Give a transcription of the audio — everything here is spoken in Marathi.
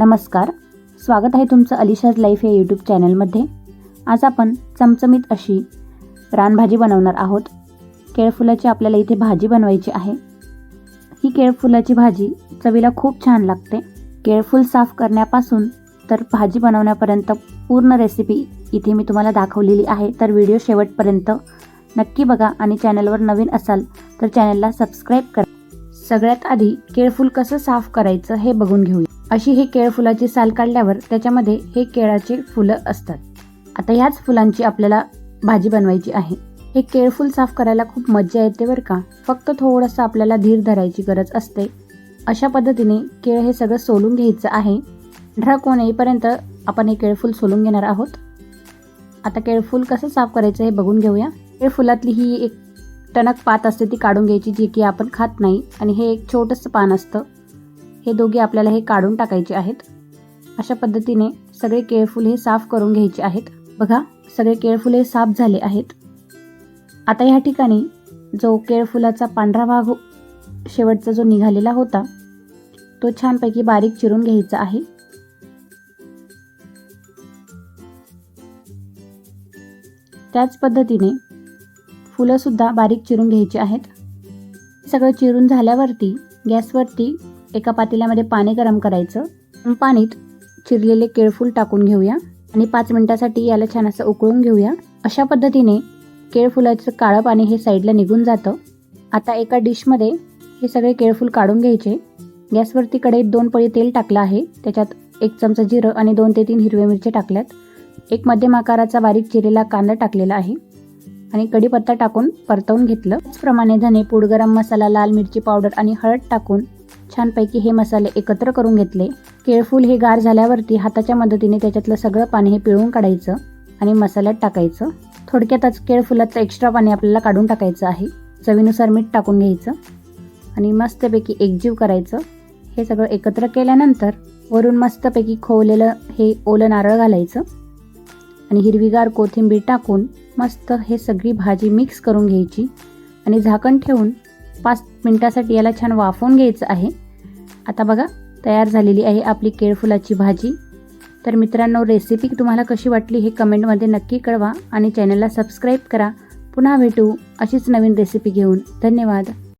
नमस्कार. स्वागत आहे तुमचं अलिशाज लाईफ या यूट्यूब चॅनलमध्ये. आज आपण चमचमीत अशी रानभाजी बनवणार आहोत. केळफुलाची आपल्याला इथे भाजी बनवायची आहे. ही केळफुलाची भाजी चवीला खूप छान लागते. केळफूल साफ करण्यापासून तर भाजी बनवण्यापर्यंत पूर्ण रेसिपी इथे मी तुम्हाला दाखवलेली आहे. तर व्हिडिओ शेवटपर्यंत नक्की बघा आणि चॅनलवर नवीन असाल तर चॅनलला सबस्क्राईब करा. सगळ्यात आधी केळफूल कसं साफ करायचं हे बघून घेऊया. अशी हे केळफुलाची साल काढल्यावर त्याच्यामध्ये हे केळाचे फुलं असतात. आता ह्याच फुलांची आपल्याला भाजी बनवायची आहे. हे केळफूल साफ करायला खूप मज्जा येते बरं का? फक्त थोडंसं आपल्याला धीर धरायची गरज असते. अशा पद्धतीने केळ हे सगळं सोलून घ्यायचं आहे. ढळक होऊन येईपर्यंत आपण हे केळफूल सोलून घेणार आहोत? आता केळफूल कसं साफ करायचं हे बघून घेऊया. केळफुलातली ही एक टणक पात असते ती काढून घ्यायची जी की आपण खात नाही आणि हे एक छोटंसं पान असतं. हे दोघे आपल्याला हे काढून टाकायचे आहेत. अशा पद्धतीने सगळे केळफुल हे साफ करून घ्यायचे आहेत. बघा सगळे केळफुल हे साफ झाले आहेत. आता ह्या ठिकाणी जो केळफुलाचा पांढरा भाग हो- शेवटचा जो निघालेला होता तो छानपैकी बारीक चिरून घ्यायचा आहे. त्याच पद्धतीने फुलंसुद्धा बारीक चिरून घ्यायची आहेत. सगळं चिरून झाल्यावरती गॅसवरती एका पातेल्यामध्ये पाणी गरम करायचं. पाणीत चिरलेले केळफूल टाकून घेऊया आणि पाच मिनिटासाठी याला छान असं उकळून घेऊया. अशा पद्धतीने केळफुलाचं काळं पाणी हे साईडला निघून जातं. आता एका डिशमध्ये हे सगळे केळफूल काढून घ्यायचे. गॅसवरती कढईत दोन पळी तेल टाकलं आहे. त्याच्यात एक चमचा जिरं आणि दोन ते तीन हिरव्या मिरच्या टाकल्यात. एक मध्यम आकाराचा बारीक चिरेला कांदा टाकलेला आहे. आणि कढीपत्ता टाकून परतवून घेतलं. त्याचप्रमाणे धने पूड गरम मसाला लाल मिरची पावडर आणि हळद टाकून छानपैकी हे मसाले एकत्र करून घेतले. केळफूल हे गार झाल्यावरती हाताच्या मदतीने त्याच्यातलं सगळं पाणी हे पिळून काढायचं आणि मसाल्यात टाकायचं. थोडक्यातच केळफुलाचं एक्स्ट्रा पाणी आपल्याला काढून टाकायचं आहे. चवीनुसार मीठ टाकून घ्यायचं आणि मस्तपैकी एकजीव करायचं. हे सगळं एकत्र केल्यानंतर वरून मस्तपैकी खोवलेलं हे ओलं नारळ घालायचं आणि हिरवीगार कोथिंबीर टाकून मस्त हे सगळी भाजी मिक्स करून घ्यायची आणि झाकण ठेवून पाच मिनटासाठी याला छान वाफवून घ्यायचं आहे. आता बघा तयार झालेली आहे आपली केळफुलाची भाजी. तर मित्रांनो रेसिपी तुम्हाला कशी वाटली हे कमेंटमध्ये नक्की कळवा आणि चॅनलला सबस्क्राईब करा. पुन्हा भेटू अशीच नवीन रेसिपी घेऊन. धन्यवाद.